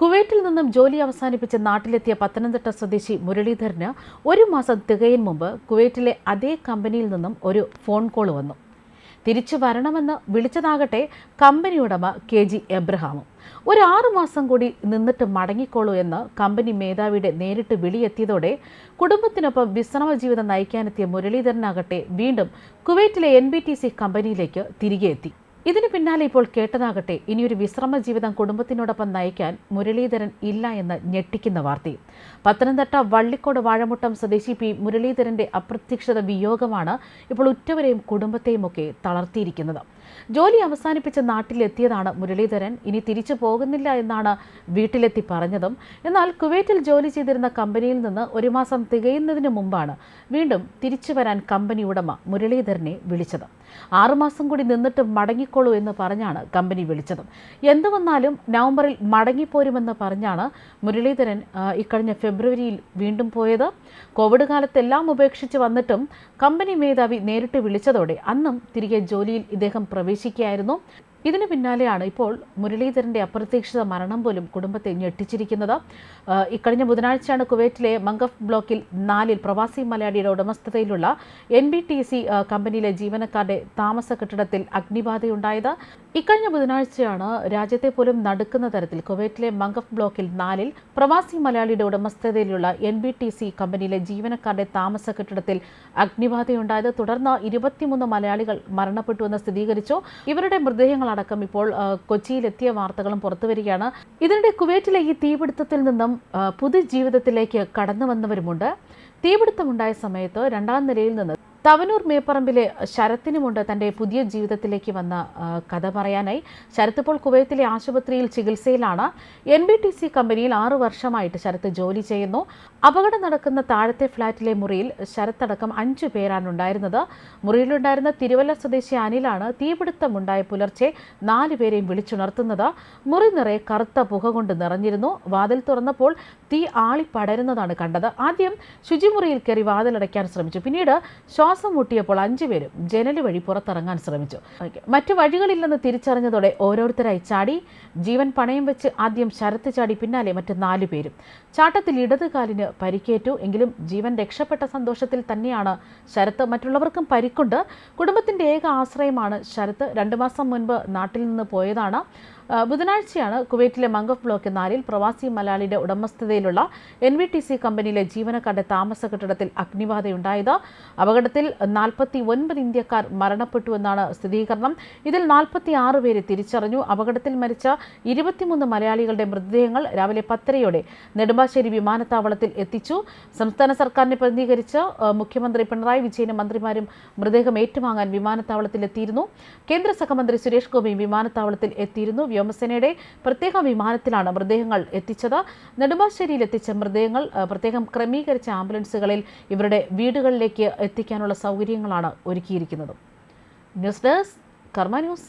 കുവൈറ്റിൽ നിന്നും ജോലി അവസാനിപ്പിച്ച് നാട്ടിലെത്തിയ പത്തനംതിട്ട സ്വദേശി മുരളീധരന് ഒരു മാസം തികയും മുമ്പ് കുവൈറ്റിലെ അതേ കമ്പനിയിൽ നിന്നും ഒരു ഫോൺ കോൾ വന്നു. തിരിച്ചു വരണമെന്ന് വിളിച്ചതാകട്ടെ കമ്പനി ഉടമ കെ ജി എബ്രഹാമും. ഒരു ആറുമാസം കൂടി നിന്നിട്ട് മടങ്ങിക്കോളൂ എന്ന് കമ്പനി മേധാവിയുടെ നേരിട്ട് വിളിയെത്തിയതോടെ കുടുംബത്തിനൊപ്പം വിശ്രമ ജീവിതം നയിക്കാനെത്തിയ മുരളീധരനാകട്ടെ വീണ്ടും കുവൈറ്റിലെ എൻ ബി ടി സി കമ്പനിയിലേക്ക് തിരികെ എത്തി. ഇതിന് പിന്നാലെ ഇപ്പോൾ കേട്ടതാകട്ടെ ഇനിയൊരു വിശ്രമ ജീവിതം കുടുംബത്തിനോടൊപ്പം നയിക്കാൻ മുരളീധരൻ ഇല്ല എന്ന് ഞെട്ടിക്കുന്ന വാർത്തയും പത്തനംതിട്ട വള്ളിക്കോട് വാഴമുട്ടം സ്വദേശി പി മുരളീധരന്റെ അപ്രത്യക്ഷത വിയോഗമാണ് ഇപ്പോൾ ഉറ്റവരെയും കുടുംബത്തെയും ഒക്കെ തളർത്തിയിരിക്കുന്നത്. ജോലി അവസാനിപ്പിച്ച് നാട്ടിലെത്തിയതാണ് മുരളീധരൻ. ഇനി തിരിച്ചു പോകുന്നില്ല എന്നാണ് വീട്ടിലെത്തി പറഞ്ഞതും. എന്നാൽ കുവൈറ്റിൽ ജോലി ചെയ്തിരുന്ന കമ്പനിയിൽ നിന്ന് ഒരു മാസം തികയുന്നതിന് മുമ്പാണ് വീണ്ടും തിരിച്ചു വരാൻ കമ്പനി ഉടമ മുരളീധരനെ വിളിച്ചത്. ആറുമാസം കൂടി നിന്നിട്ട് മടങ്ങിക്കോളൂ എന്ന് പറഞ്ഞാണ് കമ്പനി വിളിച്ചത്. എന്തു വന്നാലും നവംബറിൽ മടങ്ങിപ്പോരുമെന്ന് പറഞ്ഞാണ് മുരളീധരൻ ഇക്കഴിഞ്ഞ ഫെബ്രുവരിയിൽ വീണ്ടും പോയത്. കോവിഡ് കാലത്തെല്ലാം ഉപേക്ഷിച്ച് വന്നിട്ടും കമ്പനി മേധാവി നേരിട്ട് വിളിച്ചതോടെ അന്നും തിരികെ ജോലിയിൽ ഇദ്ദേഹം പ്രവേശിക്കുകയായിരുന്നു ഇതിന് പിന്നാലെയാണ് ഇപ്പോൾ മുരളീധരന്റെ അപ്രതീക്ഷിത മരണം പോലും കുടുംബത്തെ ഞെട്ടിച്ചിരിക്കുന്നത്. ഇക്കഴിഞ്ഞ ബുധനാഴ്ചയാണ് കുവൈറ്റിലെ മംഗഫ് ബ്ലോക്കിൽ നാലിൽ പ്രവാസി മലയാളിയുടെ ഉടമസ്ഥതയിലുള്ള എൻ ബി ടി സി കമ്പനിയിലെ ജീവനക്കാരുടെ താമസ കെട്ടിടത്തിൽ അഗ്നിബാധയുണ്ടായത്. ഇക്കഴിഞ്ഞ ബുധനാഴ്ചയാണ് രാജ്യത്തെ പോലും നടുക്കുന്ന തരത്തിൽ കുവൈറ്റിലെ മംഗഫ് ബ്ലോക്കിൽ നാലിൽ പ്രവാസി മലയാളിയുടെ ഉടമസ്ഥതയിലുള്ള എൻ ബി ടി സി കമ്പനിയിലെ ജീവനക്കാരുടെ താമസ കെട്ടിടത്തിൽ അഗ്നിബാധയുണ്ടായത്. തുടർന്ന് ഇരുപത്തിമൂന്ന് മലയാളികൾ മരണപ്പെട്ടുവെന്ന് സ്ഥിരീകരിച്ചു. ഇവരുടെ മൃതദേഹങ്ങളടക്കം ഇപ്പോൾ കൊച്ചിയിലെത്തിയ വാർത്തകളും പുറത്തു വരികയാണ്. ഇതിനിടെ കുവൈറ്റിലെ ഈ തീപിടുത്തത്തിൽ നിന്നും പുതുജീവിതത്തിലേക്ക് കടന്നു വന്നവരുമുണ്ട്. തീപിടുത്തമുണ്ടായ സമയത്ത് രണ്ടാം നിലയിൽ നിന്ന് തവനൂർ മേപ്പറമ്പിലെ ശരത്തിനുമുണ്ട് തന്റെ പുതിയ ജീവിതത്തിലേക്ക് വന്ന കഥ പറയാനായി. ശരത്ത് ഇപ്പോൾ കുവൈത്തിലെ ആശുപത്രിയിൽ ചികിത്സയിലാണ്. എൻ ബി ടി സി കമ്പനിയിൽ ആറു വർഷമായിട്ട് ശരത്ത് ജോലി ചെയ്യുന്നു. അപകടം നടക്കുന്ന താഴത്തെ ഫ്ളാറ്റിലെ മുറിയിൽ ശരത്തടക്കം അഞ്ചു പേരാണ് ഉണ്ടായിരുന്നത്. മുറിയിലുണ്ടായിരുന്ന തിരുവല്ല സ്വദേശി അനിലാണ് തീപിടുത്തമുണ്ടായ പുലർച്ചെ നാലുപേരെയും വിളിച്ചുണർത്തുന്നത്. മുറി നിറയെ കറുത്ത പുക കൊണ്ട് നിറഞ്ഞിരുന്നു. വാതിൽ തുറന്നപ്പോൾ തീ ആളി പടരുന്നതാണ് കണ്ടത്. ആദ്യം ശുചിമുറിയിൽ കയറി വാതിലടയ്ക്കാൻ ശ്രമിച്ചു. പിന്നീട് ശ്വാസം മുട്ടിയപ്പോൾ അഞ്ചുപേരും ജനൽ വഴി പുറത്തിറങ്ങാൻ ശ്രമിച്ചു. മറ്റു വഴികളില്ലെന്ന് തിരിച്ചറിഞ്ഞതോടെ ഓരോരുത്തരായി ചാടി ജീവൻ പണയം വെച്ച് ആദ്യം ശരത്ത് ചാടി പിന്നാലെ മറ്റു നാലു പേരും. ചാട്ടത്തിൽ ഇടത് കാലിന് പരിക്കേറ്റു. എങ്കിലും ജീവൻ രക്ഷപ്പെട്ട സന്തോഷത്തിൽ തന്നെയാണ് ശരത്ത് മറ്റുള്ളവർക്കും പരിക്കുണ്ട്. കുടുംബത്തിന്റെ ഏക ആശ്രയമാണ് ശരത്ത്. രണ്ടു മാസം മുൻപ് നാട്ടിൽ നിന്ന് പോയതാണ്. ബുധനാഴ്ചയാണ് കുവൈറ്റിലെ മംഗഫ് ബ്ലോക്ക് നാലിൽ പ്രവാസി മലയാളിയുടെ ഉടമസ്ഥതയിലുള്ള എൻ വി ടി സി കമ്പനിയിലെ ജീവനക്കാരുടെ താമസ കെട്ടിടത്തിൽ അഗ്നിബാധയുണ്ടായത്. അപകടത്തിൽ നാൽപ്പത്തി ഒൻപത് ഇന്ത്യക്കാർ മരണപ്പെട്ടുവെന്നാണ് സ്ഥിരീകരണം. ഇതിൽ നാൽപ്പത്തി ആറ് പേരെ തിരിച്ചറിഞ്ഞു. അപകടത്തിൽ മരിച്ച ഇരുപത്തിമൂന്ന് മലയാളികളുടെ മൃതദേഹങ്ങൾ രാവിലെ പത്തരയോടെ നെടുമ്പാശ്ശേരി വിമാനത്താവളത്തിൽ എത്തിച്ചു. സംസ്ഥാന സർക്കാരിനെ പ്രതിനിധീകരിച്ച് മുഖ്യമന്ത്രി പിണറായി വിജയനും മന്ത്രിമാരും മൃതദേഹം ഏറ്റുവാങ്ങാൻ വിമാനത്താവളത്തിൽ എത്തിയിരുന്നു. കേന്ദ്ര സഹമന്ത്രി സുരേഷ് ഗോപിയും വിമാനത്താവളത്തിൽ എത്തിയിരുന്നു. വ്യോമസേനയുടെ പ്രത്യേക വിമാനത്തിലാണ് മൃതദേഹങ്ങൾ എത്തിച്ചത്. നെടുമ്പാശ്ശേരിയിൽ എത്തിച്ച മൃതദേഹങ്ങൾ പ്രത്യേകം ക്രമീകരിച്ച ആംബുലൻസുകളിൽ ഇവരുടെ വീടുകളിലേക്ക് എത്തിക്കാനുള്ള സൗകര്യങ്ങളാണ് ഒരുക്കിയിരിക്കുന്നത്. News desk Karma news.